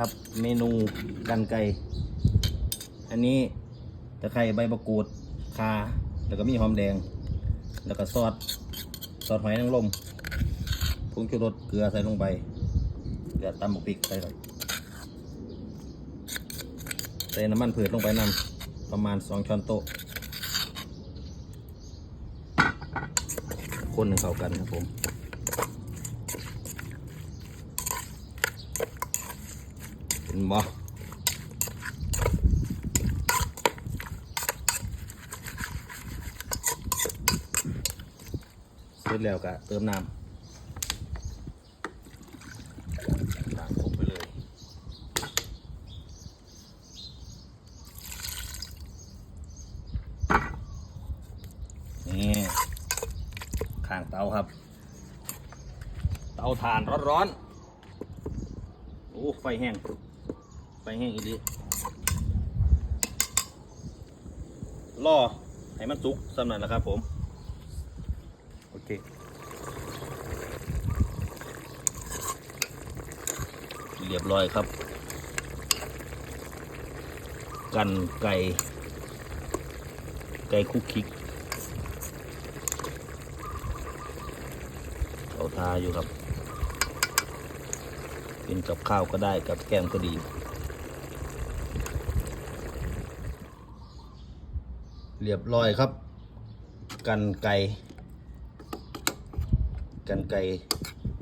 ครับ เมนูกันไก่ อันนี้ตะไคร้ใบมะกรูดคาแล้วก็มีหอมแดง แล้วก็ซอสซอสหอยนางรมผงชูรสเกลือใส่ลงไปเกลือตำบักพริกใส่ไปใส่น้ำมันผืดลงไปนำประมาณสองช้อนโต๊ะคนหนึ่งเข้ากันครับผม ห็นบ่เสร็จแล้วก็เติมน้ำนี่ข้างเตาครับ เตาถ่านร้อนๆ โอ้ไฟแห้ง ไฟแห้งอีดีล่อให้มันสุกสำนันนะครับผม โอเคเรียบร้อยครับ กันไก่ ไก่คุกคิกเขาทาอยู่ครับ เป็นกับข้าวก็ได้กับแกงก็ดี เรียบร้อยครับ กันไก่กันไก่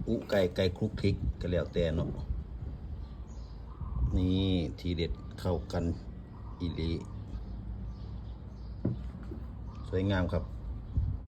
อุไก่ไก่คลุกคลิกก็แล้วแต่เนาะนี่ทีเด็ดเข้ากันอีหลีสวยงามครับ